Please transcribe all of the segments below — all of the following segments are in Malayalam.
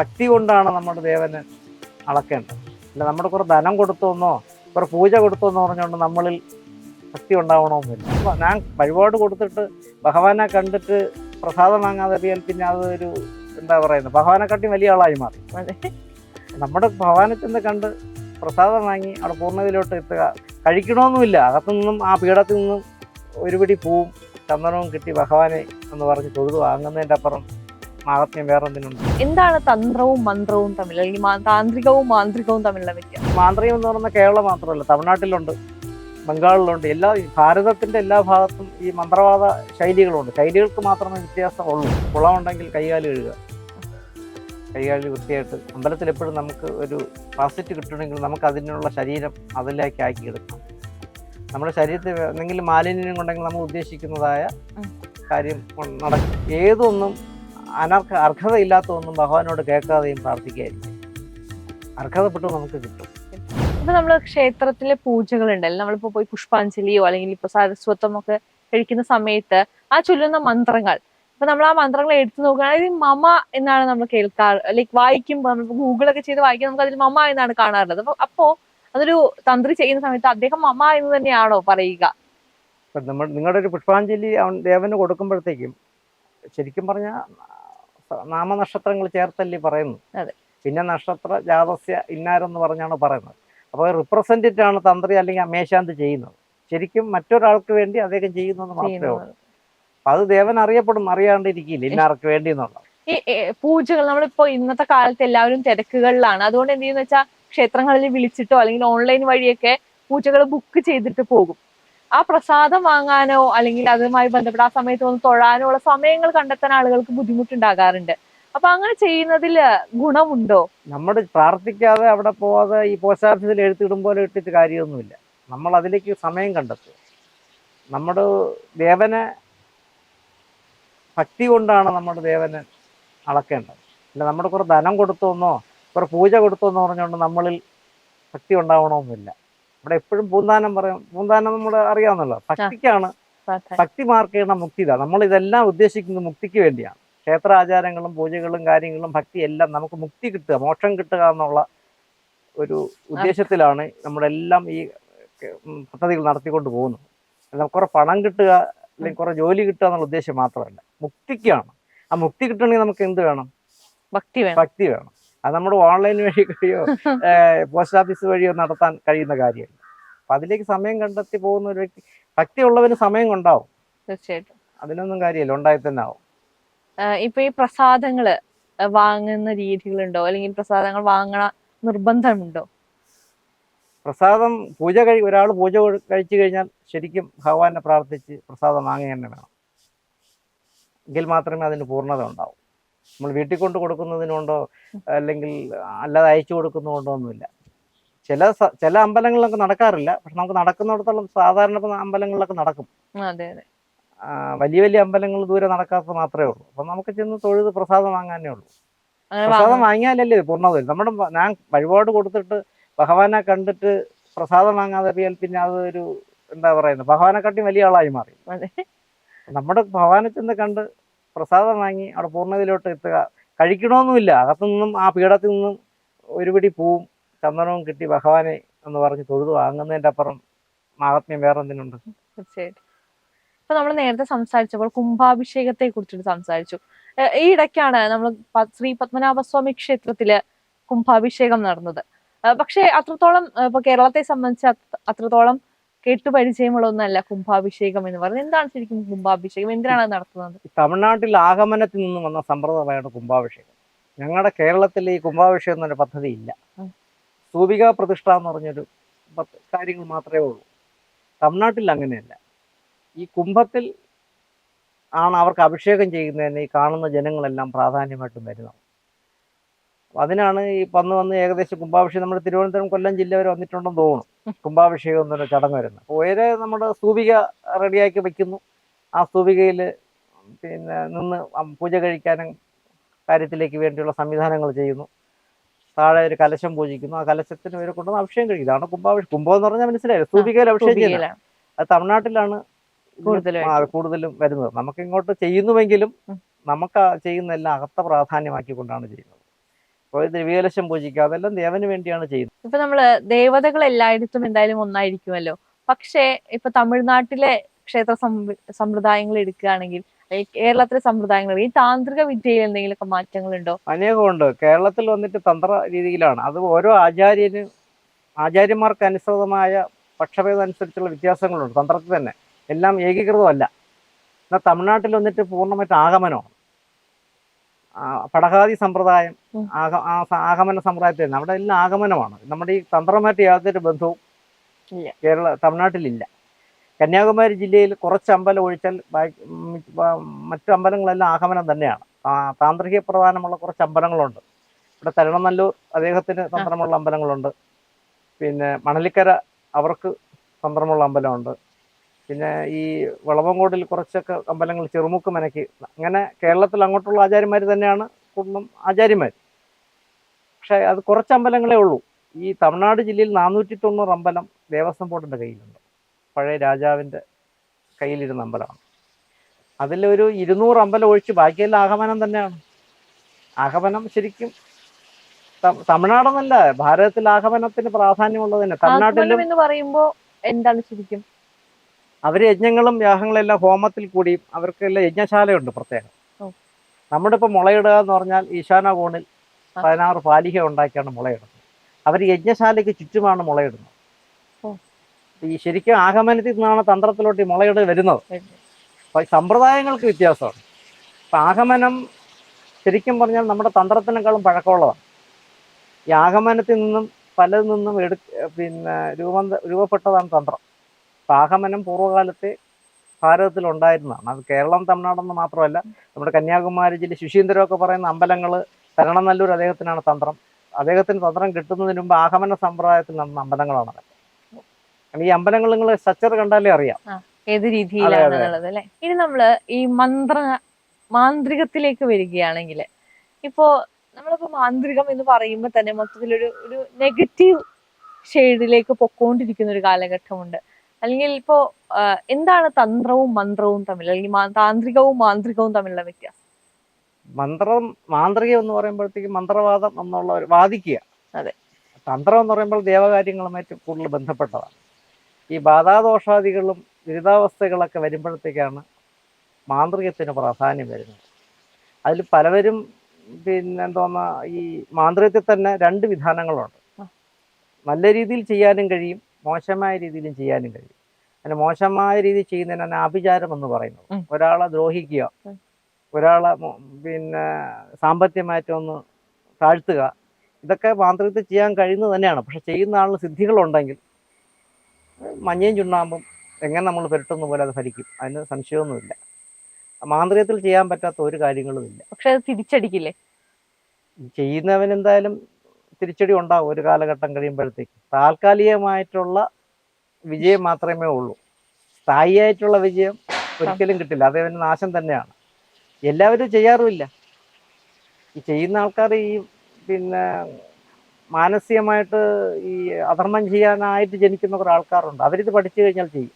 ഭക്തി കൊണ്ടാണ് നമ്മുടെ ദേവന് അളക്കേണ്ടത്. അല്ല നമ്മുടെ കുറെ ധനം കൊടുത്തോന്നോ കുറെ പൂജ കൊടുത്തോന്നോ പറഞ്ഞുകൊണ്ട് നമ്മളിൽ ഭക്തി ഉണ്ടാവണമെന്നില്ല. അപ്പോൾ ഞാൻ വഴിപാട് കൊടുത്തിട്ട് ഭഗവാനെ കണ്ടിട്ട് പ്രസാദം വാങ്ങാതെ അറിയാൻ പിന്നെ അതൊരു എന്താ പറയുന്നത്? ഭഗവാനെക്കാട്ടി വലിയ ആളായി മാറി. നമ്മുടെ ഭഗവാനെ ചെന്ന് കണ്ട് പ്രസാദം വാങ്ങി അവിടെ പൂർണതയിലോട്ട് എത്തുക. കഴിക്കണമെന്നുമില്ല. അകത്തു നിന്നും ആ പീഠത്തിൽ നിന്നും ഒരു പിടി പൂവും ചന്ദനവും കിട്ടി ഭഗവാനെ എന്ന് പറഞ്ഞ് തൊഴുതു വാങ്ങുന്നതിന്റെ അപ്പുറം മാഹാത്മ്യം വേറെ എന്തിനുണ്ട് എന്താണ് തന്ത്രവും മന്ത്രവും തമ്മിൽ അല്ലെങ്കിൽ താന്ത്രികവും മാന്ത്രികവും തമ്മിലുള്ള വ്യത്യാസം? മാന്ത്രികം എന്ന് പറയുന്നത് കേരളം മാത്രമല്ല തമിഴ്നാട്ടിലുണ്ട് ബംഗാളിലുണ്ട് എല്ലാ ഭാരതത്തിന്റെ എല്ലാ ഭാഗത്തും ഈ മന്ത്രവാദ ശൈലികളുണ്ട്. ശൈലികൾക്ക് മാത്രമേ വ്യത്യാസമുള്ളൂ കുളമുണ്ടെങ്കിൽ കൈകാലി കഴുകുക. കൈകാലി വൃത്തിയായിട്ട് അമ്പലത്തിൽ എപ്പോഴും നമുക്ക് ഒരു പാസിറ്റ് കിട്ടണമെങ്കിൽ നമുക്ക് അതിനുള്ള ശരീരം അതിലേക്ക് ആക്കി എടുക്കാം. നമ്മുടെ ശരീരത്തിൽ എന്തെങ്കിലും മാലിന്യം കൊണ്ടെങ്കിൽ നമ്മൾ ഉദ്ദേശിക്കുന്നതായ കാര്യം നടക്കും ഏതൊന്നും അനർഹ അർഹതയില്ലാത്തതൊന്നും ഭഗവാനോട് കേൾക്കാതെയും പ്രാർത്ഥിക്കുകയായിരിക്കും. അർഹതപ്പെട്ടു നമുക്ക് കിട്ടും. ഇപ്പൊ നമ്മൾ ക്ഷേത്രത്തിലെ പൂജകൾ ഉണ്ടല്ലോ നമ്മളിപ്പോ പോയി പുഷ്പാഞ്ജലിയോ അല്ലെങ്കിൽ ഇപ്പൊ സരസ്വത്വം ഒക്കെ കഴിക്കുന്ന സമയത്ത് ആ ചൊല്ലുന്ന മന്ത്രങ്ങൾ. ഇപ്പൊ നമ്മൾ ആ മന്ത്രങ്ങൾ എടുത്തു നോക്കുകയാണെങ്കിൽ മമ എന്നാണ് നമ്മൾ കേൾക്കാറ്. ലൈക്ക് വായിക്കുമ്പോൾ നമ്മൾ ഗൂഗിളൊക്കെ ചെയ്ത് വായിക്കുമ്പോൾ നമുക്ക് അതിൽ മമ എന്നാണ് കാണാറുള്ളത്. അപ്പൊ അപ്പോ അതൊരു തന്ത്രി ചെയ്യുന്ന സമയത്ത് അദ്ദേഹം മമ എന്ന് തന്നെയാണോ പറയുക? നിങ്ങളുടെ ഒരു പുഷ്പാഞ്ജലി ദേവന് കൊടുക്കുമ്പോഴത്തേക്കും ശരിക്കും പറഞ്ഞാൽ നാമനക്ഷത്രങ്ങൾ ചേർത്തല്ലേ പറയുന്നു. പിന്നെ നക്ഷത്ര ജാതസ്യ ഇന്നാരെന്ന് പറഞ്ഞാണ് പറയുന്നത്. അപ്പോൾ റിപ്രസെന്റേറ്റീവ് ആണ് തന്ത്രി അല്ലെങ്കിൽ അമേശാന്ത് ചെയ്യുന്നത്. ശരിക്കും മറ്റൊരാൾക്ക് വേണ്ടി അദ്ദേഹം ചെയ്യുന്നത് മാത്രമേ ഉള്ളൂ. അപ്പം അത് ദേവൻ അറിയപ്പെടും അറിയാണ്ടിരിക്കില്ല ഇന്നാർക്ക് വേണ്ടി എന്നുള്ളത്. ഈ പൂജകൾ നമ്മളിപ്പോ ഇന്നത്തെ കാലത്ത് എല്ലാവരും തിരക്കുകളിലാണ്. അതുകൊണ്ട് എന്ത് ചെയ്യുന്ന വെച്ചാൽ ക്ഷേത്രങ്ങളിൽ വിളിച്ചിട്ടോ അല്ലെങ്കിൽ ഓൺലൈൻ വഴിയൊക്കെ പൂജകൾ ബുക്ക് ചെയ്തിട്ട് പോകും. ആ പ്രസാദം വാങ്ങാനോ അല്ലെങ്കിൽ അതുമായി ബന്ധപ്പെട്ട ആ സമയത്ത് ഒന്ന് തൊഴാനോ ഉള്ള സമയങ്ങൾ കണ്ടെത്താൻ ആളുകൾക്ക് ബുദ്ധിമുട്ടുണ്ടാകാറുണ്ട്. അപ്പൊ അങ്ങനെ ചെയ്യുന്നതിൽ ഗുണമുണ്ടോ? നമ്മൾ പ്രാർത്ഥിക്കാതെ അവിടെ പോവാതെ ഈ പോസ്റ്റ് ഓഫീസിൽ എഴുത്തിടും പോലെ ഇട്ടിട്ട് കാര്യമൊന്നുമില്ല. നമ്മൾ അതിലേക്ക് സമയം കണ്ടെത്തും നമ്മുടെ ദേവനെ ഭക്തി കൊണ്ടാണ് നമ്മുടെ ദേവനെ അളക്കേണ്ടത്. അല്ല നമ്മുടെ കുറെ ധനം കൊടുത്തോന്നോ കുറെ പൂജ കൊടുത്തോന്നോ പറഞ്ഞുകൊണ്ട് നമ്മളിൽ ഭക്തി ഉണ്ടാവണമെന്നില്ല. ഇവിടെ എപ്പോഴും പൂന്താനം പറയും. പൂന്താനം നമ്മൾ അറിയാവുന്നല്ലോ. ഭക്തിക്കാണ്? ഭക്തി മാർക്കേണ ഇതാണ് നമ്മൾ ഇതെല്ലാം ഉദ്ദേശിക്കുന്നത് മുക്തിക്ക് വേണ്ടിയാണ്. ക്ഷേത്ര ആചാരങ്ങളും പൂജകളും കാര്യങ്ങളും ഭക്തി എല്ലാം നമുക്ക് മുക്തി കിട്ടുക മോക്ഷം കിട്ടുക എന്നുള്ള ഒരു ഉദ്ദേശത്തിലാണ് നമ്മളെല്ലാം ഈ പദ്ധതികൾ നടത്തിക്കൊണ്ട് പോകുന്നത്. നമുക്ക് കുറെ പണം കിട്ടുക അല്ലെങ്കിൽ കുറെ ജോലി കിട്ടുക എന്നുള്ള ഉദ്ദേശം മാത്രമല്ല. മുക്തിക്കാണ്. ആ മുക്തി കിട്ടണമെങ്കിൽ നമുക്ക് എന്ത് വേണം? ഭക്തി വേണം. ഭക്തി വേണം. അത് നമ്മുടെ ഓൺലൈൻ വഴി കഴിയോ പോസ്റ്റ് ഓഫീസ് വഴിയോ നടത്താൻ കഴിയുന്ന കാര്യമല്ല. അപ്പൊ അതിലേക്ക് സമയം കണ്ടെത്തി പോകുന്ന ഒരു വ്യക്തി ഭക്തി ഉള്ളവന് സമയം കൊണ്ടാവും. തീർച്ചയായിട്ടും. അതിനൊന്നും കാര്യമില്ല ഉണ്ടായി തന്നെ ആവും. ഇപ്പൊ ഈ പ്രസാദങ്ങൾ വാങ്ങുന്ന രീതികളുണ്ടോ? അല്ലെങ്കിൽ പ്രസാദങ്ങൾ വാങ്ങണ നിർബന്ധമുണ്ടോ? പ്രസാദം പൂജ കഴി ഒരാൾ പൂജ കഴിച്ചു കഴിഞ്ഞാൽ ശരിക്കും ഭഗവാനെ പ്രാർത്ഥിച്ച് പ്രസാദം വാങ്ങി തന്നെ വേണം. എങ്കിൽ മാത്രമേ അതിന് പൂർണത ഉണ്ടാവൂ. നമ്മൾ വീട്ടിൽ കൊണ്ട് കൊടുക്കുന്നതിനുണ്ടോ? അല്ലെങ്കിൽ അല്ലാതെ അയച്ചു കൊടുക്കുന്നതുകൊണ്ടോ ഒന്നുമില്ല. ചില ചില അമ്പലങ്ങളിലൊക്കെ നടക്കാറില്ല. പക്ഷെ നമുക്ക് നടക്കുന്നിടത്തോളം സാധാരണ അമ്പലങ്ങളിലൊക്കെ നടക്കും. വലിയ വലിയ അമ്പലങ്ങൾ ദൂരെ നടക്കാത്ത മാത്രമേ ഉള്ളൂ. അപ്പൊ നമുക്ക് ചെന്ന് തൊഴുത് പ്രസാദം വാങ്ങാനേ ഉള്ളൂ. പ്രസാദം വാങ്ങിയാലല്ലേ പൂർണത നമ്മുടെ ഞാൻ വഴിപാട് കൊടുത്തിട്ട് ഭഗവാനെ കണ്ടിട്ട് പ്രസാദം വാങ്ങാതെ പോയാൽ പിന്നെ അതൊരു എന്താ പറയുന്നത്? ഭഗവാനെക്കാട്ടി വലിയ ആളായി മാറി. നമ്മുടെ ഭഗവാനെ ചെന്ന് കണ്ട് പ്രസാദം വാങ്ങി അവിടെ പൂർണതയിലോട്ട് എത്തുക. കഴിക്കണമെന്നുമില്ല അകത്തു നിന്നും ആ പീഠത്തിൽ നിന്നും ഒരുപിടി പൂവും ചന്ദനവും കിട്ടി ഭഗവാനെ എന്ന് പറഞ്ഞ് തൊഴുതു വാങ്ങുന്നതിന്റെ അപ്പുറം മാഹാത്മ്യം വേറെ എന്തിനുണ്ട് തീർച്ചയായിട്ടും. ഇപ്പൊ നമ്മൾ നേരത്തെ സംസാരിച്ചപ്പോൾ കുംഭാഭിഷേകത്തെ കുറിച്ചിട്ട് സംസാരിച്ചു ഈ ഇടയ്ക്കാണ് നമ്മൾ ശ്രീ പത്മനാഭസ്വാമി ക്ഷേത്രത്തിൽ കുംഭാഭിഷേകം നടന്നത്. പക്ഷെ അത്രത്തോളം ഇപ്പൊ കേരളത്തെ സംബന്ധിച്ച് അത്രത്തോളം കേട്ടു പരിചയമുള്ള ഒന്നല്ല കുംഭാഭിഷേകം എന്ന് പറയുന്നത്. എന്താണ് ശരിക്കും കുംഭാഭിഷേകം? എന്തിനാണ് നടത്തുന്നത്? തമിഴ്നാട്ടിൽ ആഗമനത്തിൽ നിന്ന് വന്ന സമ്പ്രദായമാണ് കുംഭാഭിഷേകം. ഞങ്ങളുടെ കേരളത്തിൽ ഈ കുംഭാഭിഷേകം എന്നൊരു പദ്ധതി ഇല്ല. സൂപിക പ്രതിഷ്ഠ എന്ന് പറഞ്ഞൊരു കാര്യങ്ങൾ മാത്രമേ ഉള്ളൂ. തമിഴ്നാട്ടിൽ അങ്ങനെയല്ല. ഈ കുംഭത്തിൽ ആണ് അവർക്ക് അഭിഷേകം ചെയ്യുന്നതിന് ഈ കാണുന്ന ജനങ്ങളെല്ലാം പ്രാധാന്യമായിട്ടും വരുന്നത്. അതിനാണ് ഈ വന്ന് വന്ന് ഏകദേശം കുംഭാഭിഷേകം നമ്മുടെ തിരുവനന്തപുരം കൊല്ലം ജില്ല വരെ വന്നിട്ടുണ്ടെന്ന് തോന്നുന്നു. കുംഭാഭിഷേകം എന്നൊരു ചടങ്ങ് വരുന്നത്. അപ്പോൾ ഉയരെ നമ്മുടെ സ്തൂപിക റെഡിയാക്കി വെക്കുന്നു. ആ സ്തൂപികയിൽ പിന്നെ നിന്ന് പൂജ കഴിക്കാനും കാര്യത്തിലേക്ക് വേണ്ടിയുള്ള സംവിധാനങ്ങൾ ചെയ്യുന്നു. താഴെ ഒരു കലശം പൂജിക്കുന്നു. ആ കലശത്തിന് ഇവരെ കൊണ്ടുവന്ന് അഭിഷേകം കഴിക്കും. ഇതാണ് കുംഭാഭിഷേകം. കുംഭം എന്ന് പറഞ്ഞാൽ മനസ്സിലായില്ലേ? സ്തൂപികയിൽ അഭിഷേകം ചെയ്യുന്നത്. അത് തമിഴ്നാട്ടിലാണ് കൂടുതലും കൂടുതലും വരുന്നത്. നമുക്ക് ഇങ്ങോട്ട് ചെയ്യുന്നുവെങ്കിലും നമുക്ക് ചെയ്യുന്നതെല്ലാം ചെയ്യുന്ന എല്ലാം അകത്ത പ്രാധാന്യമാക്കിക്കൊണ്ടാണ് ചെയ്യുന്നത്. അപ്പോൾ ദ്രവ്യകലശം പൂജിക്കുക. അതെല്ലാം ദേവന് വേണ്ടിയാണ് ചെയ്യുന്നത്. ഇപ്പൊ നമ്മൾ ദേവതകൾ എല്ലായിടത്തും എന്തായാലും ഒന്നായിരിക്കുമല്ലോ. പക്ഷേ ഇപ്പൊ തമിഴ്നാട്ടിലെ ക്ഷേത്ര സമ്പ്രദായങ്ങൾ എടുക്കുകയാണെങ്കിൽ കേരളത്തിലെ സമ്പ്രദായങ്ങൾ ഈ താന്ത്രിക വിദ്യയിൽ എന്തെങ്കിലുമൊക്കെ മാറ്റങ്ങളുണ്ടോ? അനേകമുണ്ട്. കേരളത്തിൽ വന്നിട്ട് തന്ത്ര രീതിയിലാണ്. അത് ഓരോ ആചാര്യനും ആചാര്യന്മാർക്ക് അനുസൃതമായ പക്ഷഭേദം അനുസരിച്ചുള്ള വ്യത്യാസങ്ങളുണ്ട് തന്ത്രത്തിൽ തന്നെ. എല്ലാം ഏകീകൃതമല്ല. എന്നാൽ തമിഴ്നാട്ടിൽ വന്നിട്ട് പൂർണമായിട്ട് ആഗമനമാണ്. പടകാതി സമ്പ്രദായം ആഗമന സമ്പ്രദായത്തിൽ നമ്മുടെ അവിടെ എല്ലാം ആഗമനമാണ്. നമ്മുടെ ഈ തന്ത്രമായിട്ട് യാതൊരു ബന്ധവും. കേരള തമിഴ്നാട്ടിലില്ല. കന്യാകുമാരി ജില്ലയിൽ കുറച്ച് അമ്പലം ഒഴിച്ചാൽ മറ്റു അമ്പലങ്ങളെല്ലാം ആഗമനം തന്നെയാണ്. താന്ത്രിക പ്രധാനമുള്ള കുറച്ച് അമ്പലങ്ങളുണ്ട്. ഇവിടെ തരണനല്ലൂർ അദ്ദേഹത്തിന് തന്ത്രമുള്ള അമ്പലങ്ങളുണ്ട്. പിന്നെ മണലിക്കര അവർക്ക് തന്ത്രമുള്ള അമ്പലമുണ്ട്. പിന്നെ ഈ വളവങ്കോടിൽ കുറച്ചൊക്കെ അമ്പലങ്ങൾ ചെറുമുക്ക് മനക്കി. അങ്ങനെ കേരളത്തിൽ അങ്ങോട്ടുള്ള ആചാര്യന്മാർ തന്നെയാണ് കൂടുതലും ആചാര്യന്മാർ പക്ഷേ അത് കുറച്ച് അമ്പലങ്ങളേ ഉള്ളൂ. ഈ തമിഴ്നാട് ജില്ലയിൽ നാനൂറ്റി തൊണ്ണൂറ് അമ്പലം ദേവസ്വം ബോർഡിന്റെ കയ്യിലുണ്ട്. പഴയ രാജാവിന്റെ കയ്യിലിരുന്ന അമ്പലമാണ്. അതിലൊരു ഇരുന്നൂറ് അമ്പലം ഒഴിച്ച് ബാക്കിയെല്ലാം ആഗമനം തന്നെയാണ്. ആഗമനം ശരിക്കും തമിഴ്നാടെന്നല്ല ഭാരതത്തിൽ ആഗമനത്തിന് പ്രാധാന്യമുള്ളത് തന്നെ. തമിഴ്നാട്ടിലും എന്ന് പറയുമ്പോ എന്താണ് ശരിക്കും? അവർ യജ്ഞങ്ങളും യാഗങ്ങളെല്ലാം ഹോമത്തിൽ കൂടിയും അവർക്കെല്ലാം യജ്ഞശാലയുണ്ട് പ്രത്യേകം. നമ്മുടെ ഇപ്പം മുളയിടുക എന്ന് പറഞ്ഞാൽ ഈശാന കോണിൽ. പതിനാറ് പാലിക ഉണ്ടാക്കിയാണ് മുളയിടുന്നത്. അവർ യജ്ഞശാലയ്ക്ക് ചുറ്റുമാണ് മുളയിടുന്നത്. ഈ ശരിക്കും ആഗമനത്തിൽ നിന്നാണ് തന്ത്രത്തിലോട്ട് ഈ മുളയിട വരുന്നത്. അപ്പം സമ്പ്രദായങ്ങൾക്ക് വ്യത്യാസമാണ്. അപ്പം ആഗമനം ശരിക്കും പറഞ്ഞാൽ നമ്മുടെ തന്ത്രത്തിനേക്കാളും പഴക്കമുള്ളതാണ്. ഈ ആഗമനത്തിൽ നിന്നും പലതിൽ നിന്നും എടു പിന്നെ രൂപം രൂപപ്പെട്ടതാണ് തന്ത്രം. ആഗമനം പൂർവകാലത്തെ ഭാരതത്തിൽ ഉണ്ടായിരുന്നതാണ് അത് കേരളം തമിഴ്നാടെന്ന് മാത്രമല്ല നമ്മുടെ കന്യാകുമാരി ജില്ല ശുശീന്ദ്രമൊക്കെ പറയുന്ന അമ്പലങ്ങൾ തരണനല്ലൂർ അദ്ദേഹത്തിനാണ് തന്ത്രം. അദ്ദേഹത്തിന് തന്ത്രം കിട്ടുന്നതിന് മുമ്പ് ആഗമന സമ്പ്രദായത്തിൽ നടന്ന അമ്പലങ്ങളാണ്. ഈ അമ്പലങ്ങൾ നിങ്ങൾ സച്ചർ കണ്ടാലേ അറിയാം. ഏത് രീതിയിലാണ് അല്ലെ? ഇനി നമ്മൾ ഈ മന്ത്ര മാന്ത്രികത്തിലേക്ക് വരികയാണെങ്കിൽ ഇപ്പോ നമ്മളിപ്പോ മാന്ത്രികം എന്ന് പറയുമ്പോൾ തന്നെ മൊത്തത്തിലൊരു ഒരു നെഗറ്റീവ് ഷെയ്ഡിലേക്ക് പൊക്കോണ്ടിരിക്കുന്ന ഒരു കാലഘട്ടമുണ്ട്. അല്ലെങ്കിൽ ഇപ്പോ എന്താണ് തന്ത്രവും മന്ത്രവും തമ്മിൽ അല്ലെങ്കിൽ താന്ത്രികവും മാന്ത്രികവും തമ്മിലുള്ള വ്യത്യാസം? മന്ത്രം മാന്ത്രികം എന്ന് പറയുമ്പോഴത്തേക്കും മന്ത്രവാദം എന്നുള്ള ഒരു വാദിക്കുക. അതെ. തന്ത്രം എന്ന് പറയുമ്പോൾ ദേവകാര്യങ്ങളുമായിട്ട് കൂടുതൽ ബന്ധപ്പെട്ടതാണ്. ഈ ബാധാദോഷാദികളും ദുരിതാവസ്ഥകളൊക്കെ വരുമ്പോഴത്തേക്കാണ് മാന്ത്രികത്തിന് പ്രാധാന്യം വരുന്നത്. അതിൽ പലവരും പിന്നെ എന്തോന്ന ഈ മാന്ത്രികത്തിൽ തന്നെ രണ്ട് വിധാനങ്ങളുണ്ട്. നല്ല രീതിയിൽ ചെയ്യാനും കഴിയും മോശമായ രീതിയിലും ചെയ്യാനും കഴിയും. അങ്ങനെ മോശമായ രീതിയിൽ ചെയ്യുന്നതിനാണ് ആഭിചാരം എന്ന് പറയുന്നത്. ഒരാളെ ദ്രോഹിക്കുക. ഒരാളെ പിന്നെ സാമ്പത്തികമായിട്ട് ഒന്ന് താഴ്ത്തുക ഇതൊക്കെ മാന്ത്രികത്തിൽ ചെയ്യാൻ കഴിയുന്നത് തന്നെയാണ്. പക്ഷെ ചെയ്യുന്ന ആളിന് സിദ്ധികളുണ്ടെങ്കിൽ മഞ്ഞയും ചുണ്ണാമ്പും എങ്ങനെ നമ്മൾ പുരട്ടുന്ന പോലെ അത് ഫലിക്കും. അതിന് സംശയമൊന്നുമില്ല. മാന്ത്രികത്തിൽ ചെയ്യാൻ പറ്റാത്ത ഒരു കാര്യങ്ങളും ഇല്ല. പക്ഷെ അത് തിരിച്ചടിക്കില്ലേ? ചെയ്യുന്നവൻ എന്തായാലും തിരിച്ചടി ഉണ്ടാവും ഒരു കാലഘട്ടം കഴിയുമ്പോഴത്തേക്ക്. താൽക്കാലികമായിട്ടുള്ള വിജയം മാത്രമേ ഉള്ളൂ. സ്ഥായിയായിട്ടുള്ള വിജയം ഒരിക്കലും കിട്ടില്ല. അത് അവന് നാശം തന്നെയാണ്. എല്ലാവരും ചെയ്യാറുമില്ല. ഈ ചെയ്യുന്ന ആൾക്കാർ ഈ പിന്നെ മാനസികമായിട്ട് ഈ അധർമ്മം ചെയ്യാനായിട്ട് ജനിക്കുന്ന കുറേ ആൾക്കാരുണ്ട്. അവരിത് പഠിച്ചു കഴിഞ്ഞാൽ ചെയ്യും.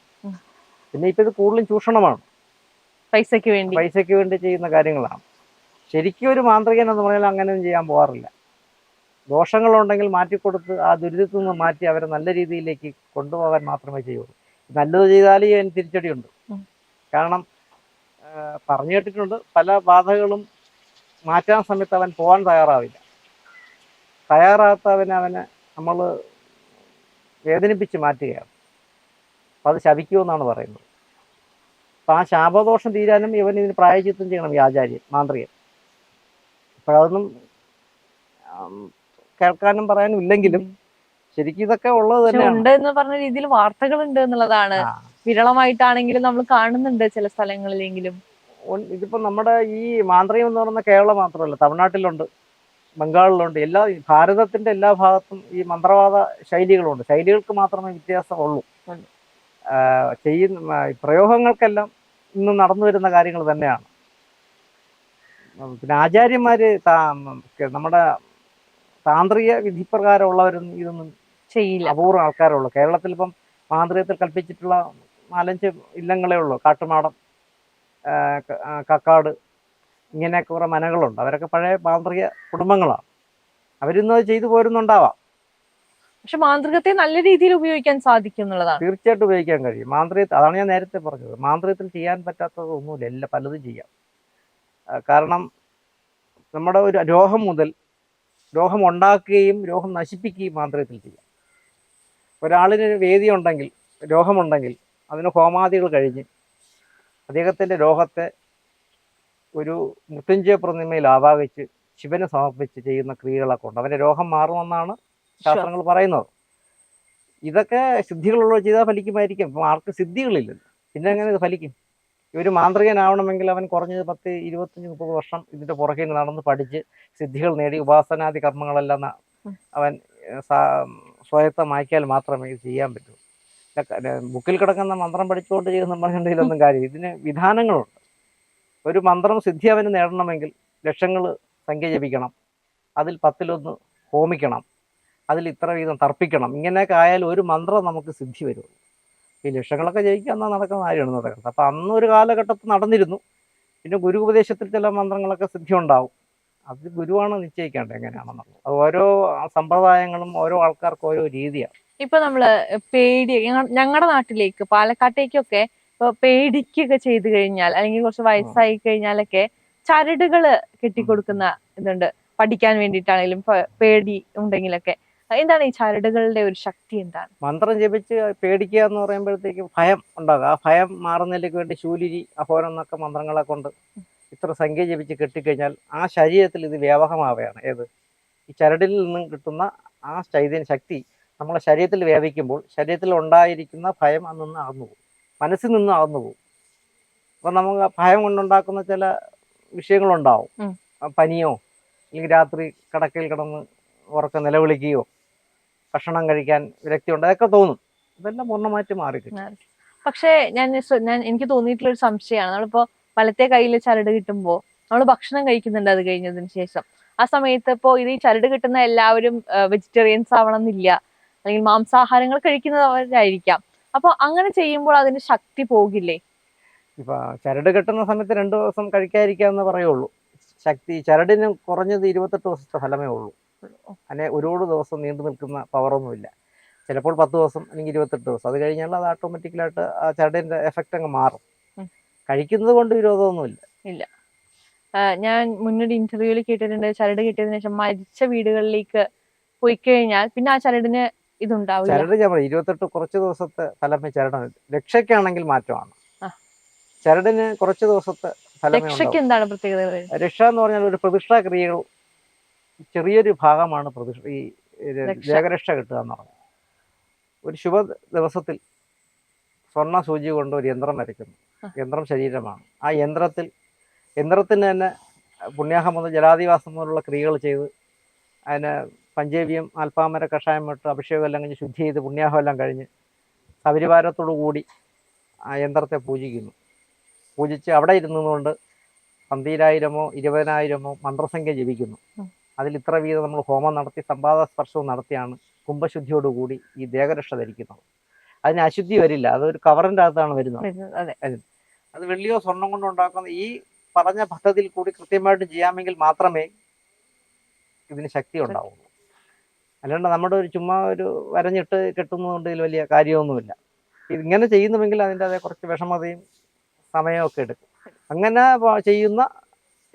പിന്നെ ഇപ്പം ഇത് കൂടുതലും ചൂഷണമാണ്. പൈസക്ക് വേണ്ടി. പൈസയ്ക്ക് വേണ്ടി ചെയ്യുന്ന കാര്യങ്ങളാണ്. ശരിക്കും ഒരു മാന്ത്രികൻ എന്ന് പറഞ്ഞാൽ അങ്ങനെയൊന്നും ചെയ്യാൻ പോകാറില്ല. ദോഷങ്ങളുണ്ടെങ്കിൽ മാറ്റിക്കൊടുത്ത് ആ ദുരിതത്തിൽ നിന്ന് മാറ്റി അവരെ നല്ല രീതിയിലേക്ക് കൊണ്ടുപോകാൻ മാത്രമേ ചെയ്യുള്ളൂ. നല്ലത് ചെയ്താലേ അതിന് തിരിച്ചടിയുണ്ട്. കാരണം പറഞ്ഞു കേട്ടിട്ടുണ്ട് പല ബാധകളും മാറ്റാൻ സമയത്ത് അവൻ പോകാൻ തയ്യാറാവില്ല. തയ്യാറാകാത്തവനെ അവനെ നമ്മൾ വേദനിപ്പിച്ച് മാറ്റുകയാണ്. അപ്പം അത് ശപിക്കുമെന്നാണ് പറയുന്നത്. അപ്പം ആ ശാപദോഷം തീരാനും ഇവൻ ഇതിന് പ്രായചിത്തം ചെയ്യണം ഈ ആചാര്യൻ മാന്ത്രികൻ. അപ്പോഴതൊന്നും കേൾക്കാനും പറയാനും ഇല്ലെങ്കിലും ശരിക്കും ഇതൊക്കെ ഉള്ളത് തന്നെ ഉണ്ട് എന്ന് പറഞ്ഞ രീതിയിൽ വാർത്തകൾ ഉണ്ട് എന്നുള്ളതാണ് വിരളമായിട്ടാണെങ്കിലും നമ്മൾ കാണുന്നുണ്ട് ചില സ്ഥലങ്ങളിലെങ്കിലും. ഇതിപ്പോ നമ്മുടെ ഈ മാന്ത്രികം എന്ന് പറയുന്ന കേരളം മാത്രമല്ല തമിഴ്നാട്ടിലുണ്ട് ബംഗാളിലുണ്ട് എല്ലാ ഭാരതത്തിന്റെ എല്ലാ ഭാഗത്തും ഈ മന്ത്രവാദ ശൈലികളുണ്ട്. ശൈലികൾക്ക് മാത്രമേ വ്യത്യാസമുള്ളൂ ഉള്ളൂ. ചെയ്യുന്ന പ്രയോഗങ്ങൾക്കെല്ലാം ഇന്ന് നടന്നു വരുന്ന കാര്യങ്ങൾ തന്നെയാണ്. പിന്നെ ആചാര്യന്മാര് നമ്മുടെ താന്ത്രിക വിധിപ്രകാരമുള്ളവരൊന്നും ഇതൊന്നും ചെയ്യില്ല. അപൂർവം ആൾക്കാരുള്ളൂ കേരളത്തിൽ ഇപ്പം മാന്ത്രികത്തിൽ കൽപ്പിച്ചിട്ടുള്ള നാലഞ്ച് ഇല്ലങ്ങളേ ഉള്ളൂ. കാട്ടുമാടം കക്കാട് ഇങ്ങനെയൊക്കെ കുറേ മനകളുണ്ട്. അവരൊക്കെ പഴയ മാന്ത്രിക കുടുംബങ്ങളാണ്. അവരിന്ന് അത് ചെയ്തു പോരുന്നുണ്ടാവാം. പക്ഷെ മാന്ത്രികത്തെ നല്ല രീതിയിൽ ഉപയോഗിക്കാൻ സാധിക്കും എന്നുള്ളതാണ്. തീർച്ചയായിട്ടും ഉപയോഗിക്കാൻ കഴിയും. മാന്ത്രികത്തിൽ അതാണ് ഞാൻ നേരത്തെ പറഞ്ഞത്. മാന്ത്രികത്തിൽ ചെയ്യാൻ പറ്റാത്തത് ഒന്നുമില്ല. എല്ലാം പലതും ചെയ്യാം. കാരണം നമ്മുടെ ഒരു രോഗം മുതൽ രോഗം ഉണ്ടാക്കുകയും രോഗം നശിപ്പിക്കുകയും മാന്ത്രികത്തിൽ ചെയ്യാം. ഒരാളിന് വേദിയുണ്ടെങ്കിൽ വേദി ഉണ്ടെങ്കിൽ രോഗമുണ്ടെങ്കിൽ അതിന് ഹോമാദികൾ കഴിഞ്ഞ് അദ്ദേഹത്തിന്റെ രോഗത്തെ ഒരു മൃത്യുഞ്ജയ പ്രതിമയിൽ ആവാഹിച്ച് ശിവനെ സമർപ്പിച്ച് ചെയ്യുന്ന ക്രിയകളൊക്കെ ഉണ്ട്. അവന്റെ രോഗം മാറുമെന്നാണ് ശാസ്ത്രങ്ങൾ പറയുന്നത്. ഇതൊക്കെ സിദ്ധികളുള്ള ചെയ്താൽ ഫലിക്കുമായിരിക്കും. ഇപ്പം ആർക്ക് സിദ്ധികളില്ലല്ലോ പിന്നെ എങ്ങനെ ഇത് ഫലിക്കും? ഒരു മാന്ത്രികനാവണമെങ്കിൽ അവൻ കുറഞ്ഞത് പത്ത് ഇരുപത്തഞ്ച് മുപ്പത് വർഷം ഇതിന്റെ പുറകെ ഇങ്ങ് നടന്ന് പഠിച്ച് സിദ്ധികൾ നേടി ഉപാസനാദി കർമ്മങ്ങളെല്ലാം അവൻ സ്വായത്തമാക്കിയാൽ മാത്രമേ ഇത് ചെയ്യാൻ പറ്റൂ. ബുക്കിൽ കിടക്കുന്ന മന്ത്രം പഠിച്ചുകൊണ്ട് ചെയ്യുന്ന പറഞ്ഞിട്ടുണ്ടെങ്കിലൊന്നും കാര്യം ഇതിന് വിധാനങ്ങളുണ്ട്. ഒരു മന്ത്രം സിദ്ധി അവന് നേടണമെങ്കിൽ ലക്ഷങ്ങൾ സംഖ്യ ജപിക്കണം. അതിൽ പത്തിലൊന്ന് ഹോമിക്കണം. അതിൽ ഇത്ര വീതം തർപ്പിക്കണം. ഇങ്ങനെയൊക്കെ ആയാൽ ഒരു മന്ത്രം നമുക്ക് സിദ്ധി വരുള്ളൂ. ഈ ലക്ഷങ്ങളൊക്കെ എന്നാൽ നടക്കുന്ന കാര്യമാണ് നടക്കുന്നത്. അപ്പം അന്ന് ഒരു കാലഘട്ടത്തിൽ നടന്നിരുന്നു. പിന്നെ ഗുരു ഉപദേശത്തിൽ ചില മന്ത്രങ്ങളൊക്കെ സിദ്ധി ഉണ്ടാവും അത് ഗുരുവാണ് നിശ്ചയിക്കേണ്ടത് എങ്ങനെയാണെന്നുള്ളത്. അത് ഓരോ സമ്പ്രദായങ്ങളും ഓരോ ആൾക്കാർക്കും ഓരോ രീതിയാണ്. ഇപ്പൊ നമ്മൾ പേടി ഞങ്ങളുടെ നാട്ടിലേക്ക് പാലക്കാട്ടേക്കൊക്കെ ഇപ്പൊ പേടിക്കൊക്കെ ചെയ്തു കഴിഞ്ഞാൽ അല്ലെങ്കിൽ കുറച്ച് വയസ്സായി കഴിഞ്ഞാലൊക്കെ ചരടുകൾ കെട്ടിക്കൊടുക്കുന്ന ഇതുണ്ട്. പഠിക്കാൻ വേണ്ടിയിട്ടാണെങ്കിലും പേടി ഉണ്ടെങ്കിലൊക്കെ. എന്താണ് ഈ ചരടുകളുടെ ഒരു ശക്തി എന്താണ്? മന്ത്രം ജപിച്ച് പേടിക്കുക എന്ന് പറയുമ്പോഴത്തേക്ക് ഭയം ഉണ്ടാകും. ആ ഭയം മാറുന്നതിലേക്ക് വേണ്ടി ശൂലിരി അഹോരം എന്നൊക്കെ മന്ത്രങ്ങളെ കൊണ്ട് ഇത്ര സംഖ്യ ജപിച്ച് കെട്ടിക്കഴിഞ്ഞാൽ ആ ശരീരത്തിൽ ഇത് വ്യാപകമാവുകയാണ്. ഏത്? ഈ ചരടിൽ നിന്നും കിട്ടുന്ന ആ ചൈതന്യ ശക്തി നമ്മളെ ശരീരത്തിൽ വ്യാപിക്കുമ്പോൾ ശരീരത്തിൽ ഉണ്ടായിരിക്കുന്ന ഭയം അന്ന് നിന്ന് അകന്നു പോകും. മനസ്സിൽ നിന്ന് അകന്നു പോകും. അപ്പം നമുക്ക് ഭയം കൊണ്ടുണ്ടാക്കുന്ന ചില വിഷയങ്ങളുണ്ടാവും. പനിയോ അല്ലെങ്കിൽ രാത്രി കടക്കയിൽ കിടന്ന് ഉറക്കം നിലവിളിക്കുകയോ ഭക്ഷണം കഴിക്കാൻ വിരക്തിയുണ്ട്. അതൊക്കെ തോന്നും. ഇതെല്ലാം പൂർണമായിട്ട് മാറി പക്ഷേ ഞാൻ ഞാൻ എനിക്ക് തോന്നിയിട്ടുള്ള ഒരു സംശയമാണ്. നമ്മളിപ്പോ വലത്തെ കയ്യിൽ ചരട് കിട്ടുമ്പോൾ നമ്മൾ ഭക്ഷണം കഴിക്കുന്നുണ്ട് അത് കഴിഞ്ഞതിന് ശേഷം. ആ സമയത്ത് ഇപ്പോ ഇത് ഈ ചരട് കിട്ടുന്ന എല്ലാവരും വെജിറ്റേറിയൻസ് ആവണം എന്നില്ല അല്ലെങ്കിൽ മാംസാഹാരങ്ങൾ കഴിക്കുന്നവരായിരിക്കാം അപ്പൊ അങ്ങനെ ചെയ്യുമ്പോൾ അതിന് ശക്തി പോകില്ലേ? ഇപ്പൊ ചരട് കിട്ടുന്ന സമയത്ത് രണ്ടു ദിവസം കഴിക്കാതിരിക്കാന്ന് പറയുള്ളൂ. ശക്തി ചരടിന് കുറഞ്ഞത് ഇരുപത്തെട്ട് ദിവസത്തെ ഫലമേ ഉള്ളൂ. അതിനെ ഒരുപാട് ദിവസം നീണ്ടു നിൽക്കുന്ന പവറൊന്നുമില്ല ചിലപ്പോൾ പത്ത് ദിവസം അല്ലെങ്കിൽ ഇരുപത്തെട്ട് ദിവസം. അത് കഴിഞ്ഞാൽ അത് ഓട്ടോമാറ്റിക്കലായിട്ട് ആ ചരടിന്റെ എഫക്റ്റ് അങ്ങ് മാറും. കഴിക്കുന്നത് കൊണ്ട് വിരോധമൊന്നുമില്ല. ഇല്ല. ഞാൻ മുന്നൊരു ഇന്റർവ്യൂവിൽ കേട്ടിട്ടുണ്ട്. ചരട് കിട്ടിയതിനു ശേഷം മരിച്ച വീടുകളിലേക്ക് പോയി കഴിഞ്ഞാൽ പിന്നെ ആ ചരടിന് ഇതുണ്ടാവും ചരട് ഞാൻ പറയും ഇരുപത്തെട്ട് കുറച്ച് ദിവസത്തെ ഫലമേ ചരടാണ് രക്ഷയ്ക്കാണെങ്കിൽ മാറ്റമാണ്. ചരടിന് കുറച്ച് ദിവസത്തെ രക്ഷയ്ക്ക് എന്താണ് പ്രത്യേകത? രക്ഷ എന്ന് പറഞ്ഞാൽ ഒരു പ്രതിഷ്ഠാ ക്രിയകൾ ചെറിയൊരു ഭാഗമാണ് പ്രതിഷ്ഠ ഈ ദേഹരക്ഷ കിട്ടുക എന്ന് പറഞ്ഞത്. ഒരു ശുഭ ദിവസത്തിൽ സ്വർണ സൂചി കൊണ്ട് ഒരു യന്ത്രം വരയ്ക്കുന്നു. യന്ത്രം ശരീരമാണ്. ആ യന്ത്രത്തിൽ യന്ത്രത്തിന് തന്നെ പുണ്യാഹം മുതൽ ജലാധിവാസം മുതലുള്ള ക്രിയകൾ ചെയ്ത് അതിനെ പഞ്ചേവ്യം ആൽപ്പാമര കഷായം ഇട്ട് അഭിഷേകം എല്ലാം കഴിഞ്ഞ് ശുദ്ധി ചെയ്ത് പുണ്യാഹം എല്ലാം കഴിഞ്ഞ് സപരിവാരത്തോടു കൂടി ആ യന്ത്രത്തെ പൂജിക്കുന്നു. പൂജിച്ച് അവിടെ ഇരുന്നുകൊണ്ട് പന്തീരായിരമോ ഇരുപതിനായിരമോ മന്ത്രസംഖ്യ ജപിക്കുന്നു. അതിൽ ഇത്ര വീതം നമ്മൾ ഹോമം നടത്തി സംവാദ സ്പർശവും നടത്തിയാണ് കുംഭശുദ്ധിയോടുകൂടി ഈ ദേഹരക്ഷ ധരിക്കുന്നത്. അതിന് അശുദ്ധി വരില്ല. അതൊരു കവറിന്റെ അകത്താണ് വരുന്നത്. അതെ. അതെ. അത് വെള്ളിയോ സ്വർണം കൊണ്ടോ ഉണ്ടാക്കുന്ന ഈ പറഞ്ഞ പദ്ധതിയിൽ കൂടി കൃത്യമായിട്ട് ചെയ്യാമെങ്കിൽ മാത്രമേ ഇതിന് ശക്തി ഉണ്ടാവുള്ളൂ. അല്ലാണ്ട് നമ്മുടെ ഒരു ചുമ്മാ ഒരു വരഞ്ഞിട്ട് കെട്ടുന്നതുകൊണ്ട് ഇതിൽ വലിയ കാര്യമൊന്നുമില്ല. ഇങ്ങനെ ചെയ്യുന്നുവെങ്കിൽ അതിന്റെ അതേ കുറച്ച് വിഷമതയും സമയമൊക്കെ എടുക്കും. അങ്ങനെ ചെയ്യുന്ന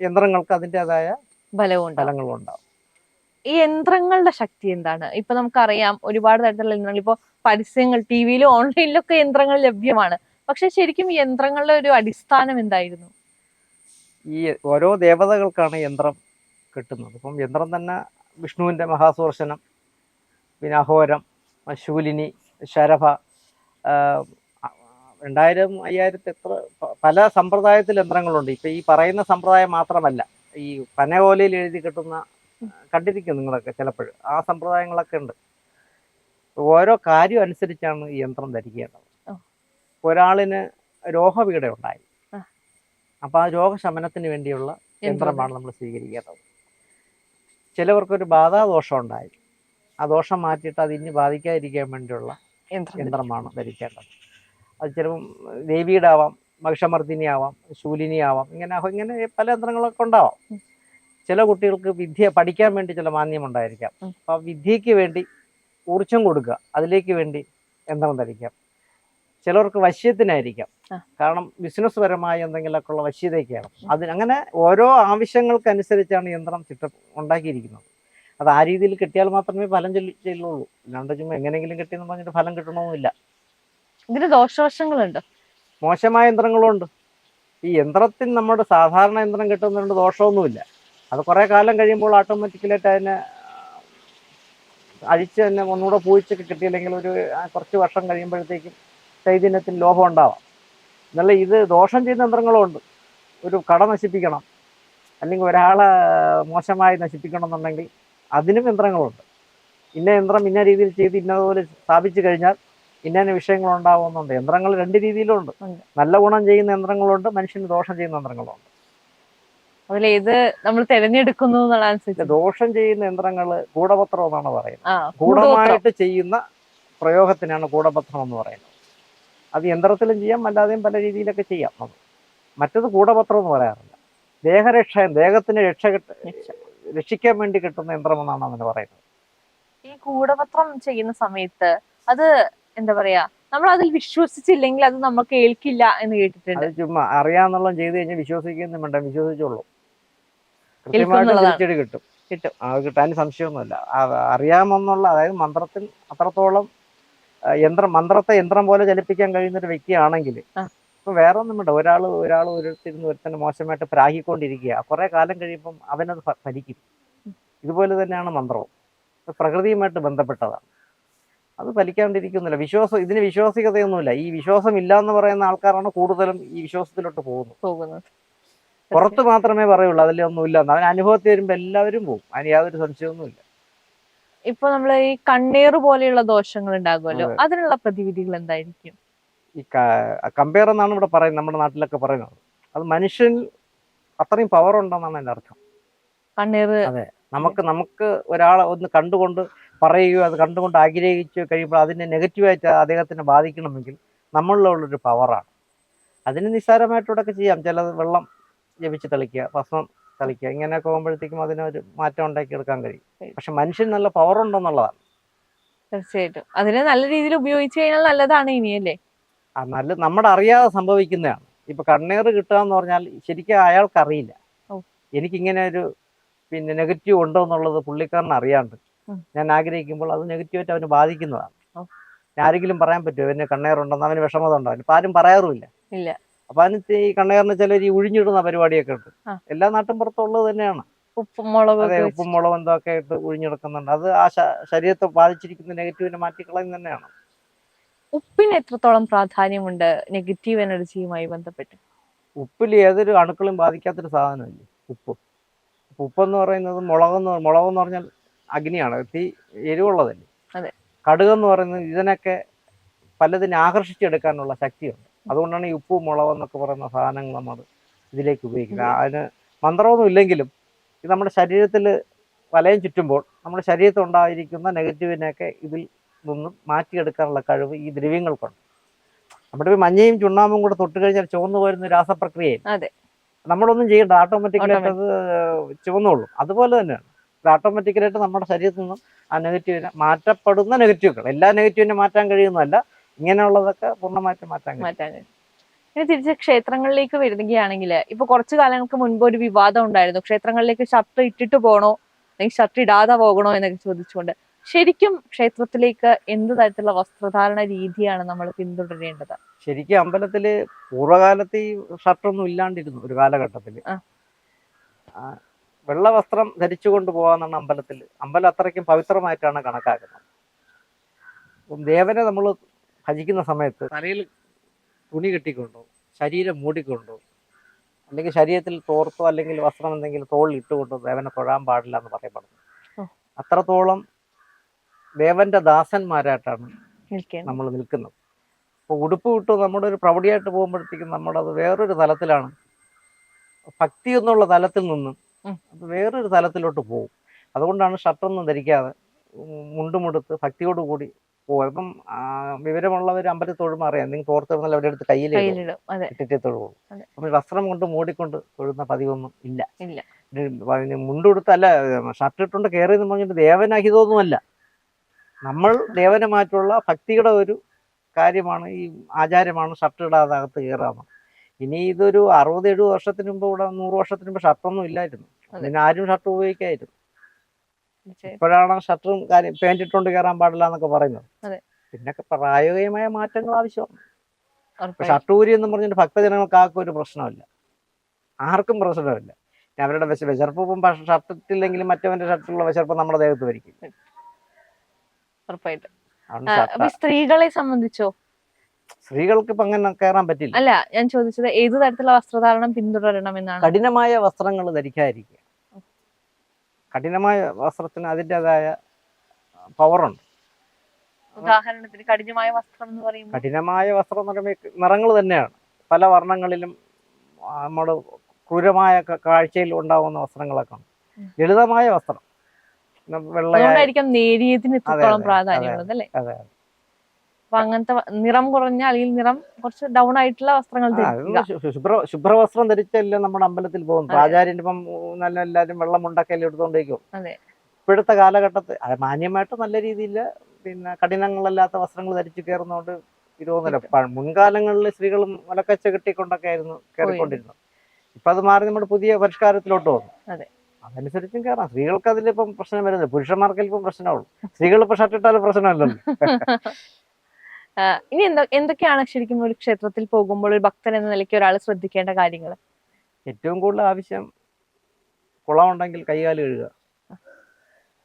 യന്ത്രങ്ങൾക്ക് അതിന്റെതായ ബലവും ഫലങ്ങളും ഉണ്ടാവും ഈ യന്ത്രങ്ങളുടെ ശക്തി എന്താണ്? ഇപ്പൊ നമുക്കറിയാം ഒരുപാട് തരത്തിലുള്ള യന്ത്രങ്ങൾ. ഇപ്പൊ പരസ്യങ്ങൾ ടി വിയിലും ഓൺലൈനിലും ഒക്കെ യന്ത്രങ്ങൾ ലഭ്യമാണ്. പക്ഷെ ശരിക്കും യന്ത്രങ്ങളുടെ ഒരു അടിസ്ഥാനം എന്തായിരുന്നു? ഈ ഓരോ ദേവതകൾക്കാണ് യന്ത്രം കിട്ടുന്നത്. ഇപ്പം യന്ത്രം തന്നെ വിഷ്ണുവിന്റെ മഹാസൂർശനം പിന്നെ അഹോരം ശൂലിനി ശരഭ രണ്ടായിരം അയ്യായിരത്തി എത്ര പല സമ്പ്രദായത്തിൽ യന്ത്രങ്ങളുണ്ട്. ഇപ്പം ഈ പറയുന്ന സമ്പ്രദായം മാത്രമല്ല. ഈ പനയോലയിൽ എഴുതി കിട്ടുന്ന കണ്ടിരിക്കും നിങ്ങളൊക്കെ ചിലപ്പോഴും ആ സമ്പ്രദായങ്ങളൊക്കെ ഉണ്ട്. ഓരോ കാര്യം അനുസരിച്ചാണ് ഈ യന്ത്രം ധരിക്കേണ്ടത്. ഒരാളിന് രോഗപീഠ ഉണ്ടായി. അപ്പൊ ആ രോഗശമനത്തിന് വേണ്ടിയുള്ള യന്ത്രം യന്ത്രമാണ് നമ്മൾ സ്വീകരിക്കേണ്ടത്. ചിലവർക്കൊരു ബാധാദോഷം ഉണ്ടായി. ആ ദോഷം മാറ്റിയിട്ട് അത് ഇനി ബാധിക്കാതിരിക്കാൻ വേണ്ടിയുള്ള യന്ത്രം യന്ത്രമാണ് ധരിക്കേണ്ടത്. അത് ചിലപ്പം ദേവിയുടെ ആവാം മഹിഷമർദ്ദിനി ആവാം ശൂലിനി ആവാം ഇങ്ങനെ ഇങ്ങനെ പല യന്ത്രങ്ങളൊക്കെ ഉണ്ടാവാം. ചില കുട്ടികൾക്ക് വിദ്യ പഠിക്കാൻ വേണ്ടി ചില മാന്യം ഉണ്ടായിരിക്കാം. ആ വിദ്യയ്ക്ക് വേണ്ടി ഊർജം കൊടുക്കുക അതിലേക്ക് വേണ്ടി യന്ത്രം ധരിക്കാം. ചിലർക്ക് വശ്യത്തിനായിരിക്കാം. കാരണം ബിസിനസ് പരമായ എന്തെങ്കിലുമൊക്കെ ഉള്ള വശ്യതയൊക്കെയാണ്. അതിന് അങ്ങനെ ഓരോ ആവശ്യങ്ങൾക്കനുസരിച്ചാണ് യന്ത്രം ചിട്ട ഉണ്ടാക്കിയിരിക്കുന്നത്. അത് ആ രീതിയിൽ കിട്ടിയാൽ മാത്രമേ ഫലം ചെല്ലു ചെല്ലുള്ളൂ. അല്ലാണ്ട് ചുമ്മാ എങ്ങനെയെങ്കിലും കിട്ടിയെന്ന് പറഞ്ഞിട്ട് ഫലം കിട്ടണമെന്നില്ല ഇതിന് ദോഷവശങ്ങളുണ്ട്. മോശമായ യന്ത്രങ്ങളുണ്ട്. ഈ യന്ത്രത്തിൽ നമ്മുടെ സാധാരണ യന്ത്രം കിട്ടുന്നതുകൊണ്ട് ദോഷമൊന്നുമില്ല. അത് കുറേ കാലം കഴിയുമ്പോൾ ഓട്ടോമാറ്റിക്കലായിട്ട് അതിനെ അഴിച്ച് തന്നെ ഒന്നുകൂടെ പൂച്ചൊക്കെ കിട്ടിയില്ലെങ്കിൽ ഒരു കുറച്ച് വർഷം കഴിയുമ്പോഴത്തേക്കും ചൈതന്യത്തിന് ലോഭം ഉണ്ടാവാം. എന്നുള്ള ഇത് ദോഷം ചെയ്യുന്ന യന്ത്രങ്ങളും ഉണ്ട് ഒരു കട നശിപ്പിക്കണം. അല്ലെങ്കിൽ ഒരാളെ മോശമായി നശിപ്പിക്കണം എന്നുണ്ടെങ്കിൽ അതിനും യന്ത്രങ്ങളുണ്ട്. ഇന്ന യന്ത്രം ഇന്ന രീതിയിൽ ചെയ്ത് ഇന്നതുപോലെ സ്ഥാപിച്ചു കഴിഞ്ഞാൽ ഇന്ന വിഷയങ്ങൾ ഉണ്ടാവുന്നുണ്ട് യന്ത്രങ്ങൾ രണ്ട് രീതിയിലുണ്ട്. നല്ല ഗുണം ചെയ്യുന്ന യന്ത്രങ്ങളുണ്ട് മനുഷ്യന് ദോഷം ചെയ്യുന്ന യന്ത്രങ്ങളുണ്ട്. അതിലേത് നമ്മൾ തിരഞ്ഞെടുക്കുന്നു എന്നുള്ള ദോഷം ചെയ്യുന്ന യന്ത്രങ്ങൾ ഗൂഢപത്രം എന്നാണ് പറയുന്നത്. കൂടമായിട്ട് ഗൂഢമായിട്ട് ചെയ്യുന്ന പ്രയോഗത്തിനാണ് ഗൂഢപത്രം എന്ന് പറയുന്നത്. അത് യന്ത്രത്തിലും ചെയ്യാം അല്ലാതെയും പല രീതിയിലൊക്കെ ചെയ്യാം. അത് മറ്റത് ഗൂഢപത്രം എന്ന് പറയാറില്ല. ദേഹരക്ഷ ദേഹത്തിന് രക്ഷ കിട്ട- രക്ഷിക്കാൻ വേണ്ടി കിട്ടുന്ന യന്ത്രമെന്നാണ് അതിന് പറയുന്നത്. ഈ കൂടപത്രം ചെയ്യുന്ന സമയത്ത് അത് എന്താ പറയാ നമ്മൾ അതിൽ വിശ്വസിച്ചില്ലെങ്കിൽ അത് നമ്മൾ കേൾക്കില്ല എന്ന് കേട്ടിട്ടുണ്ട്. ചുമ്മാ അറിയാന്നുള്ള ചെയ്ത് കഴിഞ്ഞാൽ വിശ്വസിക്കുന്നു വേണ്ട വിശ്വസിച്ചോളൂ. കൃത്യമായിട്ട്. കിട്ടും കിട്ടും. കിട്ടാൻ സംശയമൊന്നുമില്ല. അറിയാമെന്നുള്ള അതായത് മന്ത്രത്തിൽ അത്രത്തോളം യന്ത്രം മന്ത്രത്തെ യന്ത്രം പോലെ ചലിപ്പിക്കാൻ കഴിയുന്ന ഒരു വ്യക്തിയാണെങ്കിൽ. ഇപ്പൊ വേറെ ഒന്നും വേണ്ട. ഒരാൾ ഒരാൾ ഒരുത്തിരുന്ന് ഒരുത്തന്നെ മോശമായിട്ട് പ്രാഹിക്കൊണ്ടിരിക്കുക. കുറെ കാലം കഴിയുമ്പം അവനത് ഫലിക്കും. ഇതുപോലെ തന്നെയാണ് മന്ത്രവും. പ്രകൃതിയുമായിട്ട് ബന്ധപ്പെട്ടതാണ്. അത് ഫലിക്കാണ്ടിരിക്കുന്നില്ല. വിശ്വാസം ഇതിന് വിശ്വാസികതയൊന്നുമില്ല. ഈ വിശ്വാസം ഇല്ല എന്ന് പറയുന്ന ആൾക്കാരാണ് കൂടുതലും ഈ വിശ്വാസത്തിലോട്ട് പോകുന്നത്. പോകുന്നത്. പുറത്ത് മാത്രമേ പറയുള്ളൂ അതിലൊന്നും ഇല്ല അവൻ അനുഭവത്തിൽ വരുമ്പോൾ എല്ലാവരും പോകും. അതിന് യാതൊരു സംശയമൊന്നുമില്ല. ഇപ്പൊ നമ്മൾ ഈ കണ്ണീർ പോലെയുള്ള ദോഷങ്ങൾ ഉണ്ടാകുമല്ലോ. അതിനുള്ള പ്രതിവിധികൾ എന്തായിരിക്കും? ഈ കമ്പയർ എന്നാണ് ഇവിടെ പറയുന്നത് നമ്മുടെ നാട്ടിലൊക്കെ പറയുന്നത്. അത് മനുഷ്യൻ അത്രയും പവർ ഉണ്ടെന്നാണ് എന്റെ അർത്ഥം. കണ്ണീർ നമുക്ക് നമുക്ക് ഒരാളെ ഒന്ന് കണ്ടുകൊണ്ട് പറയുകയോ അത് കണ്ടുകൊണ്ട് ആഗ്രഹിച്ച് കഴിയുമ്പോൾ അതിനെ നെഗറ്റീവായിട്ട് അദ്ദേഹത്തിനെ ബാധിക്കണമെങ്കിൽ നമ്മളിലുള്ളൊരു പവറാണ് അതിന് നിസ്സാരമായിട്ടൂടെയൊക്കെ ചെയ്യാം. ചിലത് വെള്ളം ജപിച്ച് തളിക്കുക ഭസ്മം തളിക്കുക ഇങ്ങനെയൊക്കെ പോകുമ്പോഴത്തേക്കും അതിനൊരു മാറ്റം ഉണ്ടാക്കിയെടുക്കാൻ കഴിയും. പക്ഷെ മനുഷ്യൻ നല്ല പവർ ഉണ്ടെന്നുള്ളതാണ്. തീർച്ചയായിട്ടും. അതിനെ നല്ല രീതിയിൽ ഉപയോഗിച്ചു കഴിഞ്ഞാൽ നല്ലതാണ് ഇനിയല്ലേ? ആ നല്ല നമ്മുടെ അറിയാതെ സംഭവിക്കുന്നതാണ്. ഇപ്പൊ കണ്ണീർ കിട്ടുക എന്ന് പറഞ്ഞാൽ ശരിക്കും അയാൾക്കറിയില്ല. എനിക്കിങ്ങനെ ഒരു പിന്നെ നെഗറ്റീവ് ഉണ്ടോ എന്നുള്ളത് പുള്ളിക്കാരന് അറിയാണ്ട്. ഞാൻ ആഗ്രഹിക്കുമ്പോൾ അത് നെഗറ്റീവായിട്ട് അവന് ബാധിക്കുന്നതാണ്. ആരെങ്കിലും പറയാൻ പറ്റുമോ? അവന് കണ്ണേറുണ്ടെന്ന്? അവന് വിഷമത ഉണ്ടാവും ഇപ്പൊ ആരും പറയാറുമില്ല. ഇല്ല. അപ്പൊ അതിന് ഈ കണ്ണേറിന് ചിലർ ഈ ഉഴിഞ്ഞിടുന്ന പരിപാടിയൊക്കെ ഉണ്ട്. എല്ലാ നാട്ടും പുറത്തുള്ളത് തന്നെയാണ്. ഉപ്പും മുളകും അതെ ഉപ്പും മുളകും എന്തൊക്കെ ഇട്ട് ഉഴിഞ്ഞെടുക്കുന്നുണ്ട്. അത് ആ ശരീരത്തെ ബാധിച്ചിരിക്കുന്ന നെഗറ്റീവിനെ മാറ്റിക്കളയും തന്നെയാണ്. ഉപ്പിന് എത്രത്തോളം പ്രാധാന്യമുണ്ട് നെഗറ്റീവ് എനർജിയുമായി ബന്ധപ്പെട്ട്? ഉപ്പിൽ ഏതൊരു അണുക്കളും ബാധിക്കാത്തൊരു സാധനമല്ലേ? ഉപ്പ് ഉപ്പെന്ന് പറയുന്നത് മുളകെന്ന് മുളകെന്ന് പറഞ്ഞാൽ അഗ്നിയാണ്. തീ എരിവുള്ളതല്ലേ? കടുക് എന്ന് പറയുന്നത് ഇതിനൊക്കെ പലതിനെ ആകർഷിച്ചെടുക്കാനുള്ള ശക്തിയുണ്ട്. അതുകൊണ്ടാണ് ഈ ഉപ്പ് മുളക് എന്നൊക്കെ പറയുന്ന സാധനങ്ങൾ നമ്മൾ ഇതിലേക്ക് ഉപയോഗിക്കുന്നത്. അതിന് മന്ത്രമൊന്നും ഇല്ലെങ്കിലും ഇത് നമ്മുടെ ശരീരത്തിൽ വലയം ചുറ്റുമ്പോൾ നമ്മുടെ ശരീരത്തിൽ ഉണ്ടായിരിക്കുന്ന നെഗറ്റീവിനെയൊക്കെ ഇതിൽ നിന്നും മാറ്റിയെടുക്കാനുള്ള കഴിവ് ഈ ദ്രവ്യങ്ങൾക്കുണ്ട്. നമ്മുടെ മഞ്ഞയും ചുണ്ണാമ്പും കൂടെ തൊട്ട് കഴിഞ്ഞാൽ ചുവന്നു പോരുന്ന രാസപ്രക്രിയയിൽ. നമ്മളൊന്നും ചെയ്യേണ്ട. ഓട്ടോമാറ്റിക്കലി അത് ചുവന്നുള്ളൂ അതുപോലെ തന്നെയാണ്. ഓട്ടോമാറ്റിക്കലായിട്ട് നമ്മുടെ ശരീരത്തിൽ നിന്നും ആ നെഗറ്റീവിനെ മാറ്റപ്പെടുന്ന നെഗറ്റീവുകൾ എല്ലാ നെഗറ്റീവിനെ മാറ്റാൻ കഴിയുന്നതല്ല ഇങ്ങനെയുള്ളതൊക്കെ പൂർണമായിട്ട് മാറ്റാൻ മാറ്റാൻ ഇനി തിരിച്ച് ക്ഷേത്രങ്ങളിലേക്ക് വരികയാണെങ്കിൽ ഇപ്പൊ കുറച്ചു കാലങ്ങൾക്ക് മുൻപ് ഒരു വിവാദം ഉണ്ടായിരുന്നു. ക്ഷേത്രങ്ങളിലേക്ക് ഷർട്ട് ഇട്ടിട്ട് പോകണോ അല്ലെങ്കിൽ ഷർട്ട് ഇടാതെ പോകണോ എന്നൊക്കെ ചോദിച്ചുകൊണ്ട്. ശരിക്കും ക്ഷേത്രത്തിലേക്ക് എന്ത് തരത്തിലുള്ള വസ്ത്രധാരണ രീതിയാണ് നമ്മൾ പിന്തുടരേണ്ടത്? ശരിക്കും അമ്പലത്തിൽ പൂർവകാലത്ത് ഈ ഷർട്ടൊന്നും ഇല്ലാണ്ടിരുന്നു ഒരു കാലഘട്ടത്തിൽ. ആ. ധരിച്ചു വെള്ള വസ്ത്രം ധരിച്ചുകൊണ്ട് പോകാന്നാണ് അമ്പലത്തിൽ. അമ്പലം അത്രയ്ക്കും പവിത്രമായിട്ടാണ് കണക്കാക്കുന്നത്. ദേവനെ നമ്മൾ ഭജിക്കുന്ന സമയത്ത് തലയിൽ തുണി കെട്ടിക്കൊണ്ടോ ശരീരം മൂടിക്കൊണ്ടോ അല്ലെങ്കിൽ ശരീരത്തിൽ തോർത്തോ അല്ലെങ്കിൽ വസ്ത്രം എന്തെങ്കിലും തോളിൽ ഇട്ടുകൊണ്ടോ ദേവനെ തൊഴാൻ പാടില്ല എന്ന് പറയപ്പെടുന്നു അത്രത്തോളം ദേവന്റെ ദാസന്മാരായിട്ടാണ് നമ്മൾ നിൽക്കുന്നത്. അപ്പോൾ ഉടുപ്പ് വിട്ട് നമ്മുടെ ഒരു പ്രൗഢിയായിട്ട് പോകുമ്പോഴത്തേക്കും നമ്മളത് വേറൊരു തലത്തിലാണ്. ഭക്തി എന്നുള്ള തലത്തിൽ നിന്നും വേറൊരു തലത്തിലോട്ട് പോകും അതുകൊണ്ടാണ് ഷർട്ടൊന്നും ധരിക്കാതെ മുണ്ടുമുടുത്ത് ഭക്തിയോട് കൂടി പോകും അപ്പം വിവരമുള്ളവർ അമ്പലത്തിൽ തൊഴുമ്പോൾ അറിയാം. നിങ്ങൾ തോർത്ത് വന്നാൽ അവരുടെ അടുത്ത് കയ്യിൽ ഇട്ടിട്ടേ തൊഴുകും. അപ്പം വസ്ത്രം കൊണ്ട് മൂടിക്കൊണ്ട് തൊഴുന്ന പതിവൊന്നും ഇല്ല. മുണ്ടുകൊടുത്തല്ല ഷർട്ട് ഇട്ടുകൊണ്ട് കയറി എന്ന് പറഞ്ഞിട്ട് ദേവനഹിതമൊന്നുമല്ല. നമ്മൾ ദേവനമായിട്ടുള്ള ഭക്തിയുടെ ഒരു കാര്യമാണ് ഈ ആചാരമാണ് ഷർട്ട് ഇടാതെ അകത്ത് കയറാമെന്ന്. ഇനി ഇതൊരു അറുപത് എഴുപത് വർഷത്തിന് മുമ്പ് ഇവിടെ നൂറ് വർഷത്തിന് മുമ്പ് ഷർട്ടൊന്നും ഇല്ലായിരുന്നു. അതിന് ആരും ഷർട്ട് ഉപയോഗിക്കായിരുന്നു. ഇപ്പോഴാണ് ഷർട്ടും കാര്യം പാന്റ് ഇട്ടുകൊണ്ട് കയറാൻ പാടില്ല എന്നൊക്കെ പറയുന്നത്. പിന്നെ പ്രായോഗികമായ മാറ്റങ്ങൾ ആവശ്യമാണ്. ഷർട്ട് ഊരി എന്ന് പറഞ്ഞ ഭക്തജനങ്ങൾക്ക് ആർക്കും ഒരു പ്രശ്നമില്ല. ആർക്കും പ്രശ്നമില്ല. അവരുടെ വിശ വിശർപ്പ് ഇപ്പം ഷർട്ട് ഇട്ടില്ലെങ്കിലും മറ്റവന്റെ ഷർട്ടിലുള്ള വിശർപ്പ് നമ്മുടെ ദേഹത്ത് വരിക്കും സ്ത്രീകളെ സംബന്ധിച്ചോ? സ്ത്രീകൾക്ക് ഇപ്പൊ അങ്ങനെ കയറാൻ പറ്റില്ല. അല്ല ഞാൻ ചോദിച്ചത് ഏത് തരത്തിലുള്ള വസ്ത്രധാരണം പിന്തുടരണം എന്നാണ്? കഠിനമായ വസ്ത്രങ്ങൾ ധരിക്കാതിരിക്കുക. കഠിനമായ വസ്ത്രത്തിന് അതിന്റെതായ പവറുണ്ട് ഉദാഹരണത്തിന് കഠിനമായ വസ്ത്രം എന്ന് പറയുമ്പോൾ? കഠിനമായ വസ്ത്രം എന്ന് പറയുമ്പോൾ നിറങ്ങൾ തന്നെയാണ്. പല വർണങ്ങളിലും നമ്മൾ ക്രൂരമായ കാഴ്ചയിൽ ഉണ്ടാവുന്ന വസ്ത്രങ്ങളൊക്കെ ഉണ്ട്. ലളിതമായ വസ്ത്രം. വെള്ളം നേരിയതിന് അതെ, പ്രാധാന്യമുള്ളത് അല്ലേ? അതെ. അപ്പൊ അങ്ങനത്തെ നിറം കുറഞ്ഞ അല്ലെങ്കിൽ നിറം കുറച്ച് ഡൗൺ ആയിട്ടുള്ള വസ്ത്രങ്ങൾ ശുഭ്ര ശുഭ്രവസ്ത്രം ധരിച്ചല്ലേ നമ്മുടെ അമ്പലത്തിൽ പോകുന്നത് ആചാര്യന്റെ ഇപ്പം നല്ല എല്ലാരും വെള്ളം മുണ്ടൊക്കെ എടുത്തോണ്ടേക്കും. ഇപ്പോഴത്തെ കാലഘട്ടത്തിൽ മാന്യമായിട്ട് നല്ല രീതിയിൽ പിന്നെ കഠിനങ്ങളല്ലാത്ത വസ്ത്രങ്ങൾ ധരിച്ചു കയറുന്നതുകൊണ്ട് പ- മുൻകാലങ്ങളിൽ സ്ത്രീകളും മുലക്കച്ച കെട്ടിക്കൊണ്ടൊക്കെ ആയിരുന്നു കയറിക്കൊണ്ടിരുന്നത്. ഇപ്പൊ അത് മാറി നമ്മുടെ പുതിയ പരിഷ്കാരത്തിലോട്ട് വന്നു. അതെ. അതനുസരിച്ചും കയറാം സ്ത്രീകൾക്ക് അതിലിപ്പം പ്രശ്നം വരുന്നില്ല. പുരുഷന്മാർക്ക് ഇപ്പം പ്രശ്നമുള്ളൂ സ്ത്രീകൾ ഇപ്പൊ ഷർട്ട് ഇട്ടാലും പ്രശ്നമല്ലല്ലോ. ഇനി എന്താ എന്തൊക്കെയാണ് ശരിക്കും ഒരു ക്ഷേത്രത്തിൽ പോകുമ്പോൾ ഒരു ഭക്തൻ എന്ന നിലയ്ക്ക് ഒരാൾ ശ്രദ്ധിക്കേണ്ട കാര്യങ്ങൾ ഏറ്റവും കൂടുതൽ ആവശ്യം കുളമുണ്ടെങ്കിൽ കൈകാൽ കഴുകുക.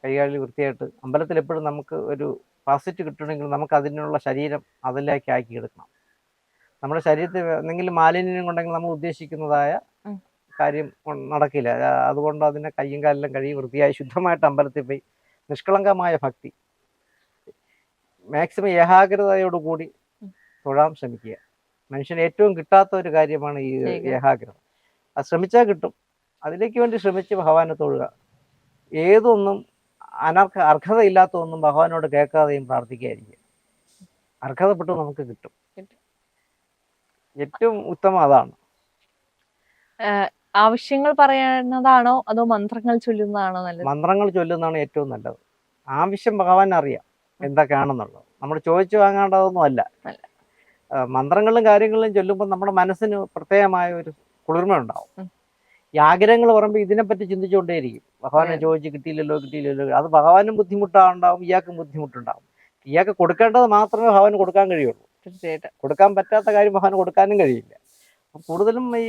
കൈകാലിൽ വൃത്തിയായിട്ട് അമ്പലത്തിൽ എപ്പോഴും നമുക്ക് ഒരു പാസിറ്റ് കിട്ടണമെങ്കിൽ നമുക്ക് അതിനുള്ള ശരീരം അതിലേക്ക് ആക്കി എടുക്കണം. നമ്മുടെ ശരീരത്തിൽ എന്തെങ്കിലും മാലിന്യം ഉണ്ടെങ്കിൽ നമ്മൾ ഉദ്ദേശിക്കുന്നതായ കാര്യം നടക്കില്ല. അതുകൊണ്ട് അതിനെ കയ്യും കാലെല്ലാം കഴുകി വൃത്തിയായി ശുദ്ധമായിട്ട് അമ്പലത്തിൽ പോയി നിഷ്കളങ്കമായ ഭക്തി മാക്സിമം ഏകാഗ്രതയോടുകൂടി കൂടി തൊഴാൻ ശ്രമിക്കുക. മനുഷ്യന് ഏറ്റവും കിട്ടാത്ത ഒരു കാര്യമാണ് ഈ ഏകാഗ്രത. അത് ശ്രമിച്ചാൽ കിട്ടും. അതിലേക്ക് വേണ്ടി ശ്രമിച്ച് ഭഗവാനെ തൊഴുക. ഏതൊന്നും അനർഹ അർഹതയില്ലാത്തതൊന്നും ഭഗവാനോട് കേൾക്കാതെയും പ്രാർത്ഥിക്കാതിരിക്കുക. അർഹതപ്പെട്ടു നമുക്ക് കിട്ടും. കിട്ടും. ഏറ്റവും ഉത്തമം അതാണ്. ആവശ്യങ്ങൾ പറയുന്നതാണോ അതോ മന്ത്രങ്ങൾ ചൊല്ലുന്നതാണോ നല്ലത്? മന്ത്രങ്ങൾ ചൊല്ലുന്നതാണ് ഏറ്റവും നല്ലത്. ആവശ്യം ഭഗവാൻ അറിയാം എന്തൊക്കെയാണെന്നുള്ളത്. നമ്മൾ ചോദിച്ചു വാങ്ങേണ്ടതൊന്നും അല്ല. മന്ത്രങ്ങളും കാര്യങ്ങളും ചൊല്ലുമ്പോൾ നമ്മുടെ മനസ്സിന് പ്രത്യേകമായ ഒരു കുളിർമ ഉണ്ടാവും. ഈ ആഗ്രഹങ്ങൾ പറയുമ്പോൾ ഇതിനെപ്പറ്റി ചിന്തിച്ചുകൊണ്ടേയിരിക്കും. ഭഗവാനെ. ചോദിച്ച് കിട്ടിയില്ലല്ലോ കിട്ടിയില്ലല്ലോ. അത് ഭഗവാനും ബുദ്ധിമുട്ടുണ്ടാവും ഇയാൾക്കും ബുദ്ധിമുട്ടുണ്ടാവും. ഇയാൾക്ക് കൊടുക്കേണ്ടത് മാത്രമേ ഭഗവാന് കൊടുക്കാൻ കഴിയുള്ളൂ. തീർച്ചയായിട്ടും. കൊടുക്കാൻ പറ്റാത്ത കാര്യം ഭഗവാന് കൊടുക്കാനും കഴിയില്ല. കൂടുതലും ഈ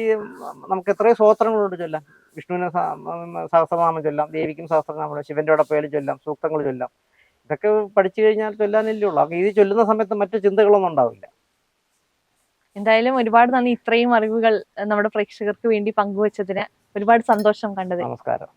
നമുക്ക് എത്രയോ സ്തോത്രങ്ങളുണ്ട് ചൊല്ലാം. വിഷ്ണുവിനെ സഹസ്രനാമം ചൊല്ലാം ദേവിക്കും സഹസ്രനാമം ശിവന്റെ പേര് ചൊല്ലാം സൂക്തങ്ങൾ ചൊല്ലാം. ഇതൊക്കെ പഠിച്ചു കഴിഞ്ഞാൽ ചൊല്ലാനല്ലേ ഉള്ളൂ. അപ്പം ഇത് ചൊല്ലുന്ന സമയത്ത് മറ്റു ചിന്തകളൊന്നും ഉണ്ടാവില്ല. എന്തായാലും ഒരുപാട് നന്ദി. ഇത്രയും അറിവുകൾ നമ്മുടെ പ്രേക്ഷകർക്ക് വേണ്ടി പങ്കുവച്ചതിന് ഒരുപാട് സന്തോഷം കണ്ടത് നമസ്കാരം.